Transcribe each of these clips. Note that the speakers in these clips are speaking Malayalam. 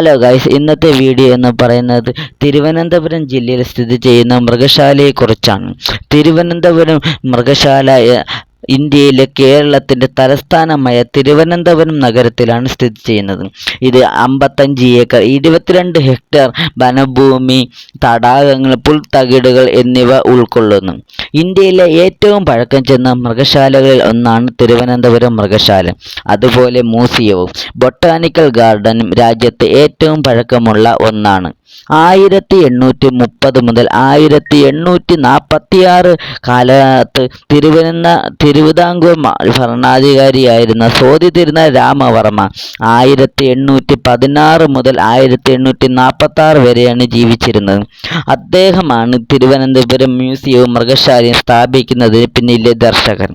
ഹലോ ഗൈസ് ഇന്നത്തെ വീഡിയോ എന്ന് പറയുന്നത് തിരുവനന്തപുരം ജില്ലയിൽ സ്ഥിതി ചെയ്യുന്ന മൃഗശാലയെക്കുറിച്ചാണ്. തിരുവനന്തപുരം മൃഗശാല ഇന്ത്യയിലെ കേരളത്തിന്റെ തലസ്ഥാനമായ തിരുവനന്തപുരം നഗരത്തിലാണ് സ്ഥിതി ചെയ്യുന്നത്. ഇത് അമ്പത്തഞ്ച് ഏക്കർ ഇരുപത്തിരണ്ട് ഹെക്ടർ വനഭൂമി തടാകങ്ങൾ പുൽത്തകിടുകൾ എന്നിവ ഉൾക്കൊള്ളുന്നു. ഇന്ത്യയിലെ ഏറ്റവും പഴക്കം ചെന്ന മൃഗശാലകളിൽ ഒന്നാണ് തിരുവനന്തപുരം മൃഗശാല. അതുപോലെ മ്യൂസിയവും ബൊട്ടാനിക്കൽ ഗാർഡനും രാജ്യത്തെ ഏറ്റവും പഴക്കമുള്ള ഒന്നാണ്. ആയിരത്തി എണ്ണൂറ്റി മുപ്പത് മുതൽ ആയിരത്തി എണ്ണൂറ്റി നാൽപ്പത്തി ആറ് കാലത്ത് തിരുവനന്ത തിരുവിതാംകൂർ ഭരണാധികാരിയായിരുന്ന സോതി തിരുനാൾ രാമവർമ്മ ആയിരത്തി എണ്ണൂറ്റി പതിനാറ് മുതൽ ആയിരത്തി എണ്ണൂറ്റി നാൽപ്പത്തി ആറ് വരെയാണ് ജീവിച്ചിരുന്നത്. അദ്ദേഹമാണ് തിരുവനന്തപുരം മ്യൂസിയവും മൃഗശാലയും സ്ഥാപിക്കുന്നതിന് പിന്നിലെ ദർശകൻ.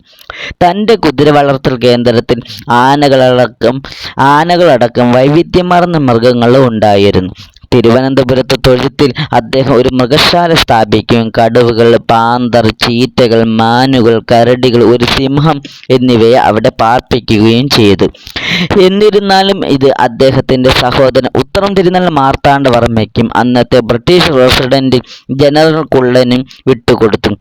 തന്റെ കുതിര വളർത്തൽ കേന്ദ്രത്തിൽ ആനകളടക്കം ആനകളടക്കം വൈവിധ്യമാർന്ന മൃഗങ്ങളും ഉണ്ടായിരുന്നു. തിരുവനന്തപുരത്ത് തൊഴുത്തിൽ അദ്ദേഹം ഒരു മൃഗശാല സ്ഥാപിക്കും. കടുവകൾ പാന്തർ ചീറ്റകൾ മാനുകൾ കരടികൾ ഒരു സിംഹം എന്നിവയെ അവിടെ പാർപ്പിക്കുകയും ചെയ്തു എന്നിരുന്നാലും ഇത് അദ്ദേഹത്തിന്റെ സഹോദരൻ ഉത്തരം തിരുനാൾ മാർത്താണ്ഡവർമ്മയ്ക്കും അന്നത്തെ ബ്രിട്ടീഷ് റെസിഡന്റ് ജനറൽ കുള്ളനും വിട്ടുകൊടുത്തു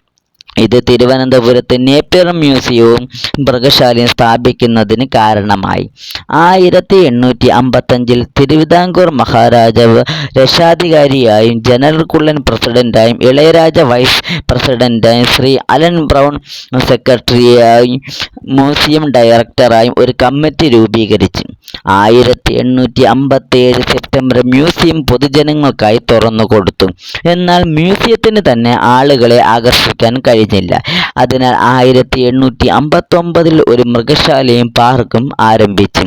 ഇത് തിരുവനന്തപുരത്ത് നേപ്പിയർ മ്യൂസിയവും മൃഗശാലയും സ്ഥാപിക്കുന്നതിന് കാരണമായി. ആയിരത്തി എണ്ണൂറ്റി അമ്പത്തഞ്ചിൽ തിരുവിതാംകൂർ മഹാരാജാവ് രക്ഷാധികാരിയായും ജനറൽ കുള്ളൻ പ്രസിഡന്റായും ഇളയരാജ വൈസ് പ്രസിഡന്റായും ശ്രീ അലൻ ബ്രൗൺ സെക്രട്ടറിയായും മ്യൂസിയം ഡയറക്ടറായും ഒരു കമ്മിറ്റി രൂപീകരിച്ചു. ആയിരത്തി എണ്ണൂറ്റി അമ്പത്തി ഏഴ് സെപ്റ്റംബർ മ്യൂസിയം പൊതുജനങ്ങൾക്കായി തുറന്നു കൊടുത്തു. എന്നാൽ മ്യൂസിയത്തിന് തന്നെ ആളുകളെ ആകർഷിക്കാൻ കഴിഞ്ഞില്ല. അതിനാൽ ആയിരത്തി എണ്ണൂറ്റി അമ്പത്തൊമ്പതിൽ ഒരു മൃഗശാലയും പാർക്കും ആരംഭിച്ചു.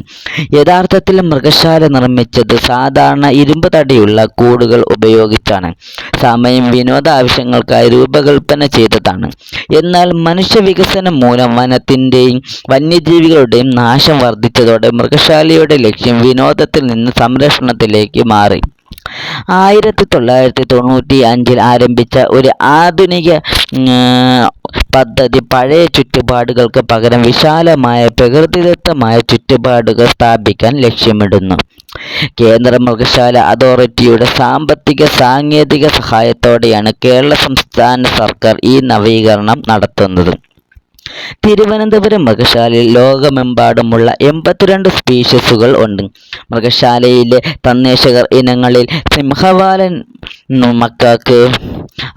യഥാർത്ഥത്തിൽ മൃഗശാല നിർമ്മിച്ചത് സാധാരണ ഇരുമ്പ് തടിയുള്ള കൂടുകൾ ഉപയോഗിച്ചാണ്. സമയം വിനോദ ആവശ്യങ്ങൾക്കായി രൂപകൽപ്പന ചെയ്തതാണ്. എന്നാൽ മനുഷ്യ വികസനം മൂലം വനത്തിന്റെയും വന്യജീവികളുടെയും നാശം വർദ്ധിച്ചതോടെ മൃഗശാലയുടെ ലക്ഷ്യം വിനോദത്തിൽ നിന്ന് സംരക്ഷണത്തിലേക്ക് മാറി. ആയിരത്തി തൊള്ളായിരത്തി തൊണ്ണൂറ്റി അഞ്ചിൽ ആരംഭിച്ച ഒരു ആധുനിക പദ്ധതി പഴയ ചുറ്റുപാടുകൾക്ക് പകരം വിശാലമായ പ്രകൃതിദത്തമായ ചുറ്റുപാടുകൾ സ്ഥാപിക്കാൻ ലക്ഷ്യമിടുന്നു. കേന്ദ്ര മൃഗശാല അതോറിറ്റിയുടെ സാമ്പത്തിക സാങ്കേതിക സഹായത്തോടെയാണ് കേരള സംസ്ഥാന സർക്കാർ ഈ നവീകരണം നടത്തുന്നത്. തിരുവനന്തപുരം മൃഗശാലയിൽ ലോകമെമ്പാടുമുള്ള എൺപത്തിരണ്ട് സ്പീഷീസുകൾ ഉണ്ട്. മൃഗശാലയിലെ തന്നേശകർ ഇനങ്ങളിൽ സിംഹവാലൻ മക്കാക്ക്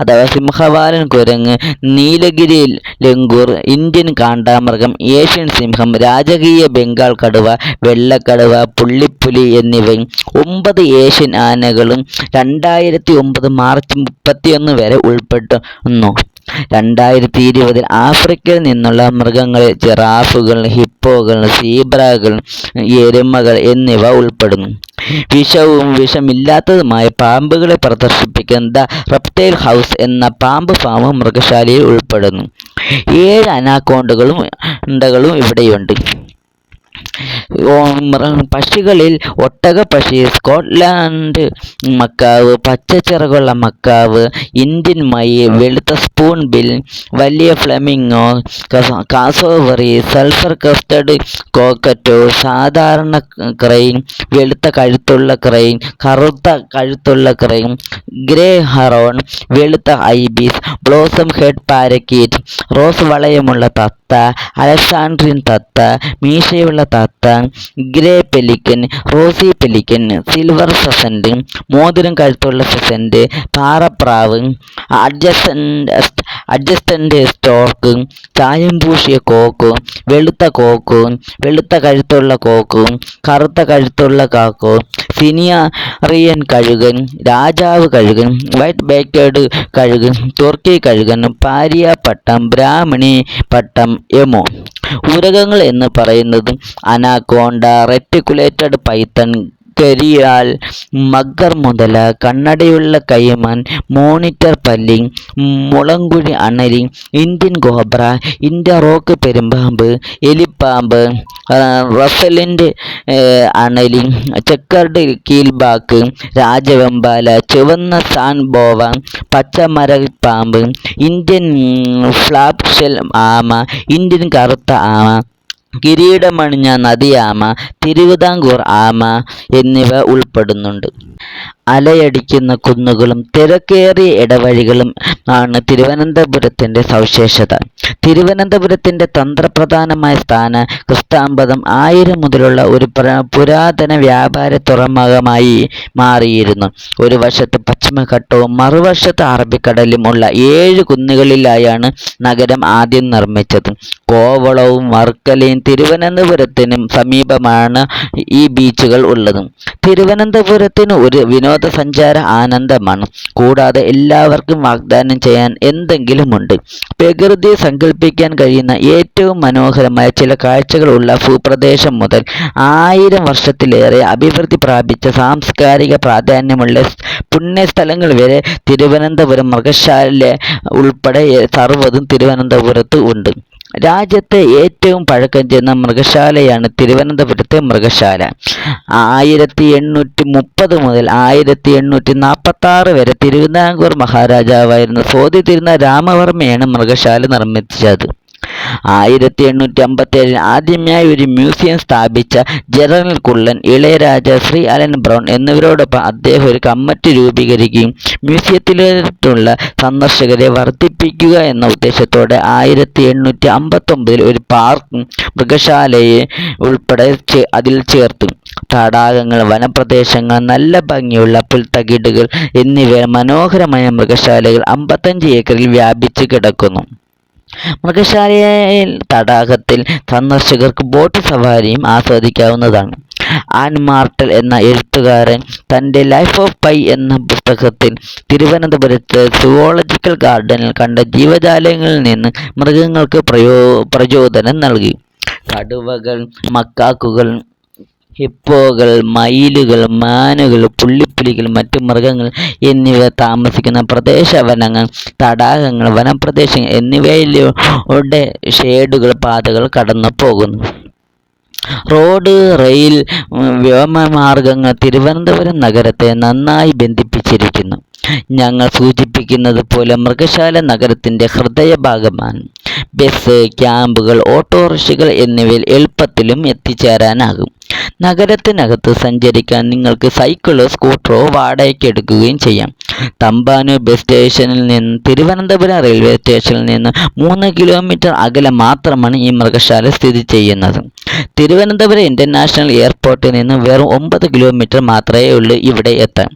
അഥവാ സിംഹവാലൻ കുരങ്ങ് നീലഗിരി ലങ്കൂർ ഇന്ത്യൻ കാണ്ടാമൃഗം ഏഷ്യൻ സിംഹം രാജകീയ ബംഗാൾ കടുവ വെള്ളക്കടുവ പുള്ളിപ്പുലി എന്നിവയും ഒമ്പത് ഏഷ്യൻ ആനകളും രണ്ടായിരത്തി ഒമ്പത് മാർച്ച് മുപ്പത്തിയൊന്ന് വരെ ഉൾപ്പെടുന്നു. രണ്ടായിരത്തി ഇരുപതിൽ ആഫ്രിക്കയിൽ നിന്നുള്ള മൃഗങ്ങളിൽ ജിറാഫുകൾ ഹിപ്പോകൾ സീബ്രകൾ എരുമകൾ എന്നിവ ഉൾപ്പെടുന്നു. വിഷവും വിഷമില്ലാത്തതുമായ പാമ്പുകളെ പ്രദർശിപ്പിക്കുന്ന ദ റെപ്റ്റൈൽ ഹൗസ് എന്ന പാമ്പ് ഫാം മൃഗശാലയിൽ ഉൾപ്പെടുന്നു. ഏഴ് അനാക്കോണ്ടുകളും ഇവിടെയുണ്ട്. പക്ഷികളിൽ ഒട്ടക പക്ഷി സ്കോട്ട്ലാൻഡ് മക്കാവ് പച്ചച്ചിറകുള്ള മക്കാവ് ഇന്ത്യൻ മയിൽ വെളുത്ത സ്പൂൺ ബിൽ വലിയ കസ- കാസോവറി സൾഫർ കസ്റ്റഡ് കോക്കറ്റോ സാധാരണ ക്രെയിൻ വെളുത്ത കഴുത്തുള്ള ക്രെയിൻ കറുത്ത കഴുത്തുള്ള ക്രെയിൻ ഗ്രേ ഹറോൺ വെളുത്ത ibis blossom head parakeet rose വളയമുള്ള തത്ത അലക്സാണ്ട്രിൻ തത്ത മീശയുള്ള തത്ത grey pelican rosy pelican silver pheasant മോതിരം കഴുത്തുള്ള ഫെസന്റ് പാറപ്രാവ് അഡ്ജസ്റ്റന്റ് അഡ്ജസ്റ്റന്റ് സ്റ്റോക്ക് ചായം പൂശിയ കോക്ക് വെളുത്ത കോക്ക് വെളുത്ത കഴുത്തുള്ള കോക്ക് കറുത്ത കഴുത്തുള്ള കാക്കോ സിനിയറിയൻ കഴുകൻ രാജാവ് കഴുകൻ വൈറ്റ് ബേക്കേഡ് കഴുകൻ തുർക്കി കഴുകൻ പാരിയ പട്ടം ബ്രാഹ്മണി പട്ടം എമോ. ഉരകങ്ങൾ എന്ന് പറയുന്നതും അനാക്കോണ്ട റെറ്റിക്കുലേറ്റഡ് പൈത്തൺ കരിയാൽ മഗർ മുതല കണ്ണടയുള്ള കൈമാൻ മോണിറ്റർ പല്ലി മുളങ്കുഴി അണലി ഇന്ത്യൻ കോബ്ര ഇന്ത്യ റോക്ക് പെരുമ്പാമ്പ് എലിപ്പാമ്പ് റഫലിന്റെ അണലി ചെക്കർഡ് കീൽബാക്ക് രാജവെമ്പാല ചുവന്ന സാൻബോവ പച്ചമരപ്പാമ്പ് ഇന്ത്യൻ ഫ്ലാപ്ഷെൽ ആമ ഇന്ത്യൻ കറുത്ത ആമ കിരീടമണിഞ്ഞ നദിയാമ തിരുവിതാംകൂർ ആമ എന്നിവ ഉൾപ്പെടുന്നുണ്ട്. അലയടിക്കുന്ന കുന്നുകളും തിരക്കേറിയ ഇടവഴികളും ആണ് തിരുവനന്തപുരത്തിന്റെ സവിശേഷത. തിരുവനന്തപുരത്തിന്റെ തന്ത്രപ്രധാനമായ സ്ഥാനം ക്രിസ്താമ്പതം ആയിരം മുതലുള്ള ഒരു പ്ര- പുരാതന വ്യാപാര തുറമുഖമായി മാറിയിരുന്നു. ഒരു വശത്ത് പശ്ചിമഘട്ടവും മറുവശത്ത് അറബിക്കടലും ഉള്ള ഏഴ് കുന്നുകളിലായാണ് നഗരം ആദ്യം നിർമ്മിച്ചത്. കോവളവും വർക്കലയും തിരുവനന്തപുരത്തിനും സമീപമാണ് ഈ ബീച്ചുകൾ ഉള്ളത്. തിരുവനന്തപുരത്തിന് ഒരു വിനോദസഞ്ചാര ആനന്ദമാണ്. കൂടാതെ എല്ലാവർക്കും വാഗ്ദാനം ചെയ്യാൻ എന്തെങ്കിലുമുണ്ട്. പ്രകൃതിയെ സങ്കല്പിക്കാൻ കഴിയുന്ന ഏറ്റവും മനോഹരമായ ചില കാഴ്ചകളുള്ള ഭൂപ്രദേശം മുതൽ ആയിരം വർഷത്തിലേറെ അഭിവൃദ്ധി പ്രാപിച്ച സാംസ്കാരിക പ്രാധാന്യമുള്ള പുണ്യസ്ഥലങ്ങൾ വരെ തിരുവനന്തപുരം മൃഗശാല ഉൾപ്പെടെ സർവതും തിരുവനന്തപുരത്ത് ഉണ്ട്. രാജ്യത്തെ ഏറ്റവും പഴക്കം ചെന്ന മൃഗശാലയാണ് തിരുവനന്തപുരത്തെ മൃഗശാല. ആയിരത്തി എണ്ണൂറ്റി മുപ്പത് മുതൽ ആയിരത്തി എണ്ണൂറ്റി നാൽപ്പത്തി ആറ് വരെ തിരുവിതാംകൂർ മഹാരാജാവായിരുന്ന സോതി തിരുനാൾ രാമവർമ്മയാണ് മൃഗശാല നിർമ്മിച്ചത്. ആയിരത്തി എണ്ണൂറ്റി അമ്പത്തി ഏഴിൽ ആദ്യമായി ഒരു മ്യൂസിയം സ്ഥാപിച്ച ജനറൽ കുള്ളൻ ഇളയരാജ ശ്രീ അലൻ ബ്രൗൺ എന്നിവരോടൊപ്പം അദ്ദേഹം ഒരു കമ്മിറ്റി രൂപീകരിക്കുകയും മ്യൂസിയത്തിലുള്ള സന്ദർശകരെ വർദ്ധിപ്പിക്കുക എന്ന ഉദ്ദേശത്തോടെ ആയിരത്തി എണ്ണൂറ്റി അമ്പത്തൊമ്പതിൽ ഒരു പാർക്കും മൃഗശാലയെ ഉൾപ്പെടെ അതിൽ ചേർത്തു. തടാകങ്ങൾ വനപ്രദേശങ്ങൾ നല്ല ഭംഗിയുള്ള പുൽത്തകിടുകൾ എന്നിവ മനോഹരമായ മൃഗശാലകൾ അമ്പത്തഞ്ച് ഏക്കറിൽ വ്യാപിച്ചു കിടക്കുന്നു. മൃഗശാലയിൽ തടാകത്തിൽ സന്ദർശകർക്ക് ബോട്ട് സവാരിയും ആസ്വദിക്കാവുന്നതാണ്. ആൻ മാർട്ടൽ എന്ന എഴുത്തുകാരൻ തന്റെ ലൈഫ് ഓഫ് പൈ എന്ന പുസ്തകത്തിൽ തിരുവനന്തപുരത്ത് സുവോളജിക്കൽ ഗാർഡനിൽ കണ്ട ജീവജാലങ്ങളിൽ നിന്ന് മൃഗങ്ങൾക്ക് പ്രയോ പ്രചോദനം നൽകി. കടുവകൾ മക്കാക്കുകൾ ഹിപ്പോകൾ മയിലുകൾ മാനുകൾ പുള്ളിപ്പുലികൾ മറ്റു മൃഗങ്ങൾ എന്നിവ താമസിക്കുന്ന പ്രദേശ വനങ്ങൾ തടാകങ്ങൾ വനപ്രദേശങ്ങൾ എന്നിവയിലൂടെ ഷേഡുകൾ പാതകൾ കടന്നു പോകുന്നു റോഡ് റെയിൽ വ്യോമമാർഗങ്ങൾ തിരുവനന്തപുരം നഗരത്തെ നന്നായി ബന്ധിപ്പിച്ചിരിക്കുന്നു. ഞങ്ങൾ സൂചിപ്പിക്കുന്നത് പോലെ മൃഗശാല നഗരത്തിന്റെ ഹൃദയഭാഗമാണ്. ബസ് ക്യാമ്പുകൾ ഓട്ടോറിക്ഷകൾ എന്നിവയിൽ എളുപ്പത്തിലും എത്തിച്ചേരാനാകും. നഗരത്തിനകത്ത് സഞ്ചരിക്കാൻ നിങ്ങൾക്ക് സൈക്കിളോ സ്കൂട്ടറോ വാടകയ്ക്ക് എടുക്കുകയും ചെയ്യാം. തമ്പാനൂർ ബസ് സ്റ്റേഷനിൽ നിന്ന് തിരുവനന്തപുരം റെയിൽവേ സ്റ്റേഷനിൽ നിന്ന് മൂന്ന് കിലോമീറ്റർ അകലെ മാത്രമാണ് ഈ മൃഗശാല സ്ഥിതി ചെയ്യുന്നത്. തിരുവനന്തപുരം ഇന്റർനാഷണൽ എയർപോർട്ടിൽ നിന്ന് വെറും ഒമ്പത് കിലോമീറ്റർ മാത്രമേ ഉള്ളൂ ഇവിടെ എത്താൻ.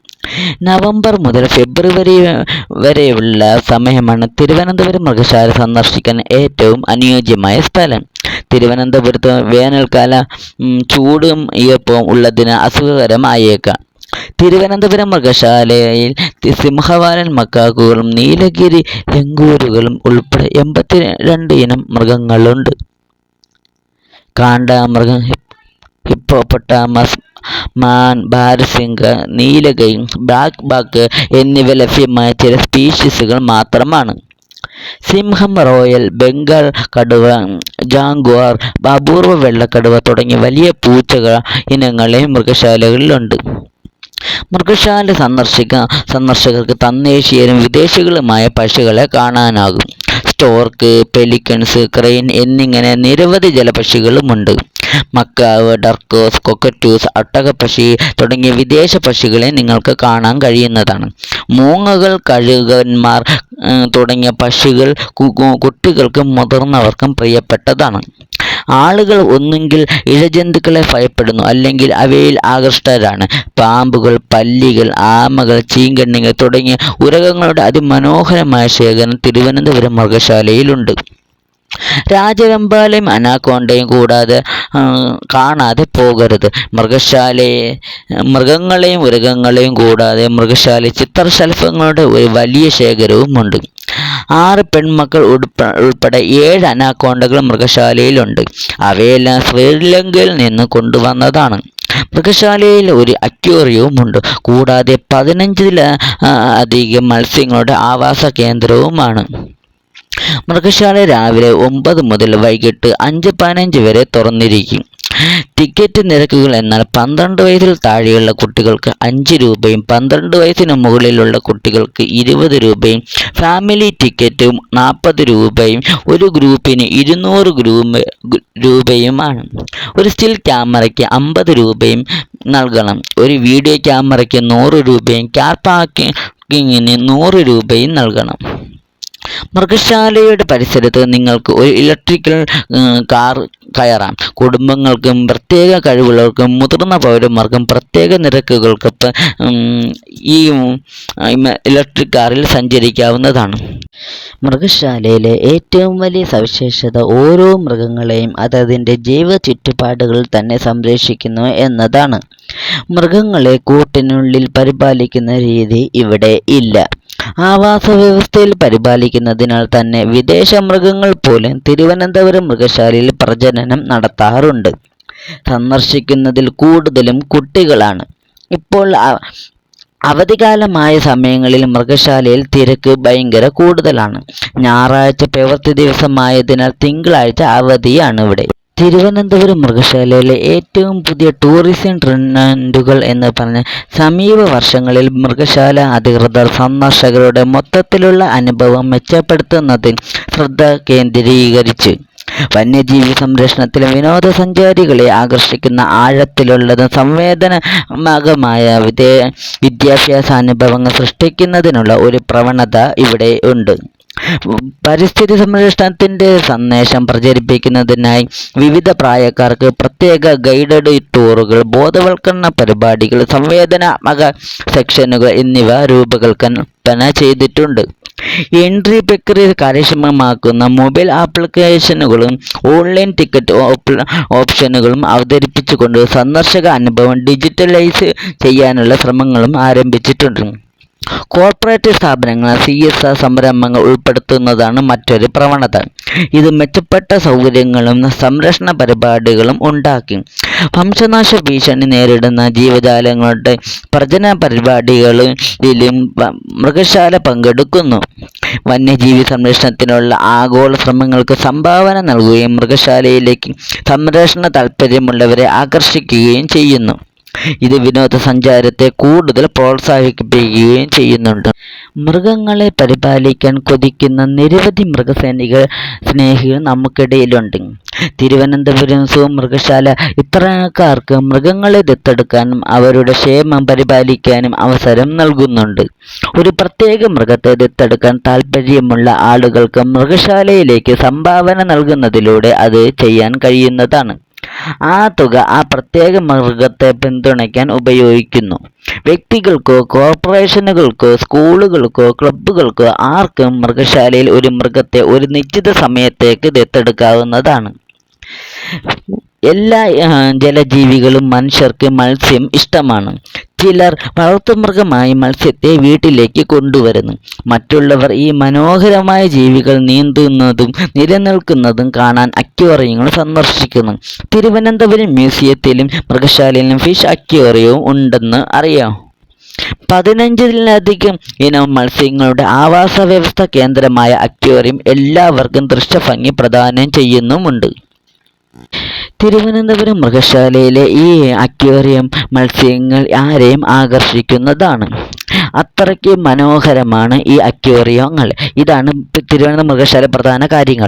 നവംബർ മുതൽ ഫെബ്രുവരി വരെയുള്ള സമയമാണ് തിരുവനന്തപുരം മൃഗശാല സന്ദർശിക്കാൻ ഏറ്റവും അനുയോജ്യമായ സ്ഥലം. തിരുവനന്തപുരത്ത് വേനൽക്കാല ചൂടും ഈർപ്പവും ഉള്ളതിന് അസുഖകരമായേക്കാം. തിരുവനന്തപുരം മൃഗശാലയിൽ സിംഹവാലൻ മക്കാക്കുകളും നീലഗിരി ലങ്കൂരുകളും ഉൾപ്പെടെ എൺപത്തി രണ്ട് ഇനം മൃഗങ്ങളുണ്ട്. കാണ്ടാമൃഗം ഹിപ്- ഹിപ്പോപ്പൊട്ടാമസ് മാൻ ഭാരസിംഗ് നീലകൈ ബ്ലാക്ക് ബാക്ക് എന്നിവ ലഭ്യമായ ചില സ്പീഷീസുകൾ മാത്രമാണ്. സിംഹം റോയൽ ബംഗാൾ കടുവ ജാങ്വാർ അപൂർവ വെള്ളക്കടുവ തുടങ്ങിയ വലിയ പൂച്ചകൾ ഇനങ്ങളെ മൃഗശാലകളിലുണ്ട് മൃഗശാല സന്ദർശിക്ക സന്ദർശകർക്ക് തന്നേശീയരും വിദേശികളുമായ പക്ഷികളെ കാണാനാകും. സ്റ്റോർക്ക് പെലിക്കൻസ് ക്രെയിൻ എന്നിങ്ങനെ നിരവധി ജലപക്ഷികളുമുണ്ട് മക്കാവ് ഡർക്കോസ് കൊക്കറ്റൂസ് അട്ടകപ്പക്ഷി തുടങ്ങിയ വിദേശ പക്ഷികളെ നിങ്ങൾക്ക് കാണാൻ കഴിയുന്നതാണ്. മൂങ്ങകൾ കഴുകന്മാർ തുടങ്ങിയ പക്ഷികൾ കുട്ടികൾക്കും മുതിർന്നവർക്കും പ്രിയപ്പെട്ടതാണ്. ആളുകൾ ഒന്നുകിൽ ഇഴജന്തുക്കളെ ഭയപ്പെടുന്നു അല്ലെങ്കിൽ അവയിൽ ആകൃഷ്ടരാണ്. പാമ്പുകൾ പല്ലികൾ ആമകൾ ചീങ്കണ്ണികൾ തുടങ്ങിയ ഉരകങ്ങളുടെ അതിമനോഹരമായ ശേഖരം തിരുവനന്തപുരം മൃഗശാലയിലുണ്ട്. രാജവെമ്പാലയും അനാക്കോണ്ടയും കൂടാതെ കാണാതെ പോകരുത്. മൃഗശാലയെ മൃഗങ്ങളെയും മൃഗങ്ങളെയും കൂടാതെ മൃഗശാല ചിത്രശലഭങ്ങളുടെ ഒരു വലിയ ശേഖരവുമുണ്ട്. ആറ് പെൺമക്കൾ ഉൾപ്പ ഉൾപ്പെടെ ഏഴ് അനാക്കോണ്ടകൾ മൃഗശാലയിലുണ്ട്. അവയെല്ലാം ശ്രീലങ്കയിൽ നിന്ന് കൊണ്ടുവന്നതാണ്. മൃഗശാലയിൽ ഒരു അക്വേറിയവുമുണ്ട്. കൂടാതെ പതിനഞ്ചിൽ അധികം മത്സ്യങ്ങളുടെ ആവാസ കേന്ദ്രവുമാണ് മൃഗശാല രാവിലെ ഒമ്പത് മുതൽ വൈകിട്ട് അഞ്ച് പതിനഞ്ച് വരെ തുറന്നിരിക്കും. ടിക്കറ്റ് നിരക്കുകൾ എന്നാൽ പന്ത്രണ്ട് വയസ്സിൽ താഴെയുള്ള കുട്ടികൾക്ക് അഞ്ച് രൂപയും പന്ത്രണ്ട് വയസ്സിന് മുകളിലുള്ള കുട്ടികൾക്ക് ഇരുപത് രൂപയും ഫാമിലി ടിക്കറ്റും നാൽപ്പത് രൂപയും ഒരു ഗ്രൂപ്പിന് ഇരുന്നൂറ് ഗ്രൂപ്പ് രൂപയുമാണ്. ഒരു സ്റ്റിൽ ക്യാമറയ്ക്ക് അമ്പത് രൂപയും നൽകണം. ഒരു വീഡിയോ ക്യാമറയ്ക്ക് നൂറ് രൂപയും കാർ പാർക്കിങ്ങിന് നൂറ് രൂപയും നൽകണം. മൃഗശാലയുടെ പരിസരത്ത് നിങ്ങൾക്ക് ഒരു ഇലക്ട്രിക്കൽ കാർ കയറാം. കുടുംബങ്ങൾക്കും പ്രത്യേക കഴിവുള്ളവർക്കും മുതിർന്ന പൗരന്മാർക്കും പ്രത്യേക നിരക്കുകൾക്ക് ഈ ഇലക്ട്രിക് കാറിൽ സഞ്ചരിക്കാവുന്നതാണ്. മൃഗശാലയിലെ ഏറ്റവും വലിയ സവിശേഷത ഓരോ മൃഗങ്ങളെയും അതതിന്റെ ജൈവ ചുറ്റുപാടുകളിൽ തന്നെ സംരക്ഷിക്കുന്നു എന്നതാണ്. മൃഗങ്ങളെ കൂട്ടിനുള്ളിൽ പരിപാലിക്കുന്ന രീതി ഇവിടെ ഇല്ല. ആവാസ വ്യവസ്ഥയിൽ പരിപാലിക്കുന്നതിനാൽ തന്നെ വിദേശ മൃഗങ്ങൾ പോലും തിരുവനന്തപുരം മൃഗശാലയിൽ പ്രജനനം നടത്താറുണ്ട്. സന്ദർശിക്കുന്നതിൽ കൂടുതലും കുട്ടികളാണ്. ഇപ്പോൾ അവധികാലമായ സമയങ്ങളിൽ മൃഗശാലയിൽ തിരക്ക് ഭയങ്കര കൂടുതലാണ്. ഞായറാഴ്ച പ്രവൃത്തി ദിവസമായതിനാൽ തിങ്കളാഴ്ച അവധിയാണ് ഇവിടെ. തിരുവനന്തപുരം മൃഗശാലയിലെ ഏറ്റവും പുതിയ ടൂറിസം ട്രെൻഡുകൾ എന്ന് പറഞ്ഞ സമീപ വർഷങ്ങളിൽ മൃഗശാല അധികൃതർ സന്ദർശകരുടെ മൊത്തത്തിലുള്ള അനുഭവം മെച്ചപ്പെടുത്തുന്നതിൽ ശ്രദ്ധ കേന്ദ്രീകരിച്ചു. വന്യജീവി സംരക്ഷണത്തിലും വിനോദസഞ്ചാരികളെ ആകർഷിക്കുന്ന ആഴത്തിലുള്ളതും സംവേദന വിദ്യ വിദ്യാഭ്യാസ അനുഭവങ്ങൾ സൃഷ്ടിക്കുന്നതിനുള്ള ഒരു പ്രവണത ഇവിടെ ഉണ്ട്. പരിസ്ഥിതി സംരക്ഷണത്തിന്റെ സന്ദേശം പ്രചരിപ്പിക്കുന്നതിനായി വിവിധ പ്രായക്കാർക്ക് പ്രത്യേക ഗൈഡഡ് ടൂറുകൾ ബോധവൽക്കരണ പരിപാടികൾ സംവേദനാത്മക സെക്ഷനുകൾ എന്നിവ രൂപകൽപ്പന ചെയ്തിട്ടുണ്ട്. എൻട്രി പ്രക്രിയ കാര്യക്ഷമമാക്കുന്ന മൊബൈൽ ആപ്ലിക്കേഷനുകളും ഓൺലൈൻ ടിക്കറ്റ് ഓപ്ഷനുകളും അവതരിപ്പിച്ചുകൊണ്ട് സന്ദർശക അനുഭവം ഡിജിറ്റലൈസ് ചെയ്യാനുള്ള ശ്രമങ്ങളും ആരംഭിച്ചിട്ടുണ്ട്. കോർപ്പറേറ്റ് സ്ഥാപനങ്ങൾ സി എസ് ആർ സംരംഭങ്ങൾ ഉൾപ്പെടുത്തുന്നതാണ് മറ്റൊരു പ്രവണത. ഇത് മെച്ചപ്പെട്ട സൗകര്യങ്ങളും സംരക്ഷണ പരിപാടികളും ഉണ്ടാക്കി. വംശനാശ ഭീഷണി നേരിടുന്ന ജീവജാലങ്ങളുടെ പ്രജന പരിപാടികളിലും മൃഗശാല പങ്കെടുക്കുന്നു. വന്യജീവി സംരക്ഷണത്തിനുള്ള ആഗോള ശ്രമങ്ങൾക്ക് സംഭാവന നൽകുകയും മൃഗശാലയിലേക്ക് സംരക്ഷണ താൽപ്പര്യമുള്ളവരെ ആകർഷിക്കുകയും ചെയ്യുന്നു. ഇത് വിനോദസഞ്ചാരത്തെ കൂടുതൽ പ്രോത്സാഹിപ്പിക്കുകയും ചെയ്യുന്നുണ്ട്. മൃഗങ്ങളെ പരിപാലിക്കാൻ കൊതിക്കുന്ന നിരവധി മൃഗസേനികൾ സ്നേഹികൾ നമുക്കിടയിലുണ്ട്. തിരുവനന്തപുരം സൂ മൃഗശാല ഇത്തരക്കാർക്ക് മൃഗങ്ങളെ ദത്തെടുക്കാനും അവരുടെ ക്ഷേമം പരിപാലിക്കാനും അവസരം നൽകുന്നുണ്ട്. ഒരു പ്രത്യേക മൃഗത്തെ ദത്തെടുക്കാൻ താല്പര്യമുള്ള ആളുകൾക്ക് മൃഗശാലയിലേക്ക് സംഭാവന നൽകുന്നതിലൂടെ അത് ചെയ്യാൻ കഴിയുന്നതാണ്. ആ തുക ആ പ്രത്യേക മൃഗത്തെ പിന്തുണയ്ക്കാൻ ഉപയോഗിക്കുന്നു. വ്യക്തികൾക്കോ കോർപ്പറേഷനുകൾക്കോ സ്കൂളുകൾക്കോ ക്ലബ്ബുകൾക്കോ ആർക്കും മൃഗശാലയിൽ ഒരു മൃഗത്തെ ഒരു നിശ്ചിത സമയത്തേക്ക് ദത്തെടുക്കാവുന്നതാണ്. എല്ലാ ജലജീവികളും മനുഷ്യർക്ക് മത്സ്യം ഇഷ്ടമാണ്. ചിലർ വളർത്തുമൃഗമായി മത്സ്യത്തെ വീട്ടിലേക്ക് കൊണ്ടുവരുന്നു. മറ്റുള്ളവർ ഈ മനോഹരമായ ജീവികൾ നീന്തുന്നതും നിലനിൽക്കുന്നതും കാണാൻ അക്വേറിയങ്ങൾ സന്ദർശിക്കുന്നു. തിരുവനന്തപുരം മ്യൂസിയത്തിലും മൃഗശാലയിലും ഫിഷ് അക്വേറിയവും ഉണ്ടെന്ന് അറിയാം. പതിനഞ്ചിലധികം ഇനം മത്സ്യങ്ങളുടെ ആവാസ വ്യവസ്ഥ കേന്ദ്രമായ അക്വേറിയം എല്ലാവർക്കും ദൃശ്യഭംഗി പ്രദാനം ചെയ്യുന്നുമുണ്ട്. തിരുവനന്തപുരം മൃഗശാലയിലെ ഈ അക്വേറിയം മത്സ്യങ്ങൾ ആരെയും ആകർഷിക്കുന്നതാണ്. അത്രയ്ക്ക് മനോഹരമാണ് ഈ അക്വേറിയങ്ങൾ. ഇതാണ് തിരുവനന്തപുരം മൃഗശാല പ്രധാന കാര്യങ്ങൾ.